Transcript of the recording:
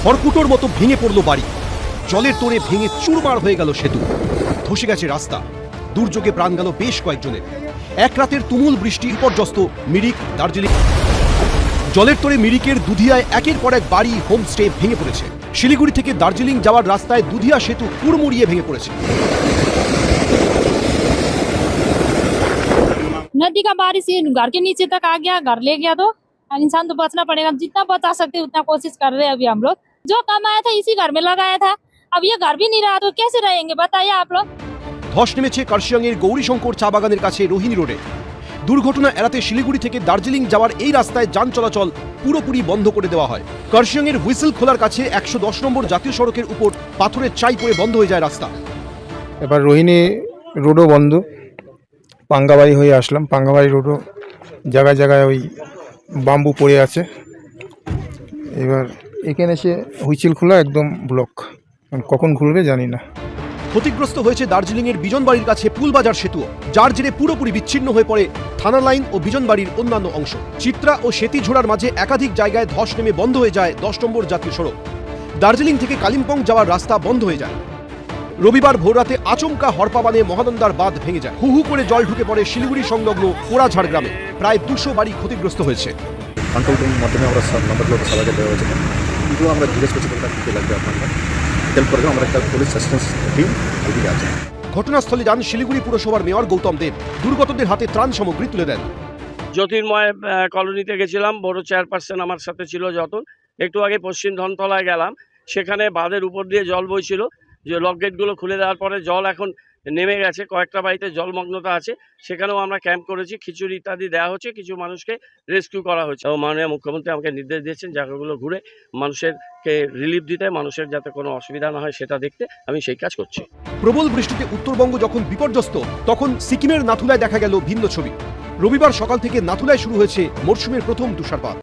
খড়কুটোর মতো ভেঙে পড়ল বাড়ি জলের তোড়ে ভেঙে চুরমার হয়ে গেল সেতু ধসে গেছে রাস্তা দুর্যোগে প্রাণ গেল বেশ কয়েকজনের এক রাতের তুমুল বৃষ্টি বিপর্যস্ত মিরিক দার্জিলিং জলের তোড়ে মিরিকের দুধিয়ায় একের পর এক বাড়ি হোমস্টে ভেঙে পড়েছে শিলিগুড়ি থেকে দার্জিলিং যাওয়ার রাস্তায় দুধিয়া সেতু কুড়মুড়িয়ে ভেঙে পড়েছে नदी का बारिश ये घर के नीचे तक आ गया घर ले गया तो इंसान तो बचना पड़ेगा जितना बचा सकते हैं उतना कोशिश कर रहे हैं अभी हम लोग जो कमाया था इसी घर में लगाया था अब ये घर भी नहीं रहा तो कैसे रहेंगे बताइए आप लोग ধস নেমেছে কার্শিয়াংয়ের গৌরীশঙ্কর চা বাগানের কাছে রোহিণী রোডে দুর্ঘটনা এড়াতে শিলিগুড়ি থেকে দার্জিলিং যাওয়ার এই রাস্তায় যান চলাচল পুরোপুরি বন্ধ করে দেওয়া হয় কার্শিয়াংয়ের হুইসেল খোলার কাছে একশো দশ নম্বর জাতীয় সড়কের উপর পাথরের চাই পড়ে বন্ধ হয়ে যায় রাস্তা এবার রোহিণী রোডও বন্ধ পাঙ্গাবাড়ি হয়ে আসলাম পাঙ্গাবাড়ি রোডও জায়গায় জায়গায় ওই বাম্বু পড়ে আছে এবার এখানে এসে হুইচেল খোলা একদম ব্লক কখন খুলবে জানি না। ক্ষতিগ্রস্ত হয়েছে দার্জিলিংয়ের বিজনবাড়ির কাছে পুলবাজার সেতু যার জেরে পুরোপুরি বিচ্ছিন্ন হয়ে পড়ে থানা লাইন ও বিজনবাড়ির অন্যান্য অংশ। চিত্রা ও সেতিঝোড়ার মাঝে একাধিক জায়গায় ধস নেমে বন্ধ হয়ে যায় দশ নম্বর জাতীয় সড়ক। দার্জিলিং থেকে কালিম্পং যাওয়ার রাস্তা বন্ধ হয়ে যায়। রবিবার ভোররাতে আচমকা হরপাবানে মহানন্দার বাঁধ ভেঙে যায়। হু হু করে জল ঢুকে পড়ে শিলিগুড়ি সংলগ্ন পোড়াঝাড় গ্রামে। প্রায় দুশো বাড়ি ক্ষতিগ্রস্ত হয়েছে। কন্ট্রোল রুম মাধ্যমে আমরা সব নাম্বারগুলো সবাইকে দেওয়া হয়েছে কিন্তু আমরা জিজ্ঞেস করছি কোনটা কী লাগবে আপনারা হেল্প আমরা একটা পুলিশ অ্যাসিস্ট্যান্স টিম এদিকে আছে। ঘটনাস্থলে যান শিলিগুড়ি পুরসভার মেয়র গৌতম দেব। দুর্গতদের হাতে ত্রাণ সামগ্রী তুলে দেন। জ্যোতির্ময় কলোনিতে গেছিলাম বড় চেয়ারপারসন আমার সাথে ছিল যতন। একটু আগে পশ্চিম ধনতলায় গেলাম সেখানে বাঁধের উপর দিয়ে জল বইছিল। যে লকগেটগুলো খুলে দেওয়ার পরে জল এখন নেমে গেছে, কয়েকটা বাড়িতে জলমগ্নতা আছে, সেখানেও আমরা ক্যাম্প করেছি, খিচুড়ি ইত্যাদি দেওয়া হচ্ছে, কিছু মানুষকে রেস্কিউ করা হচ্ছে। এবং মাননীয় মুখ্যমন্ত্রী আমাকে নির্দেশ দিয়েছেন জায়গাগুলো ঘুরে মানুষেরকে রিলিফ দিতে, মানুষের যাতে কোনো অসুবিধা না হয় সেটা দেখতে আমি সেই কাজ করছি। প্রবল বৃষ্টিতে উত্তরবঙ্গ যখন বিপর্যস্ত, তখন সিকিমের নাথুলায় দেখা গেল ভিন্ন ছবি। রবিবার সকাল থেকে নাথুলায় শুরু হয়েছে মরশুমের প্রথম তুষারপাত।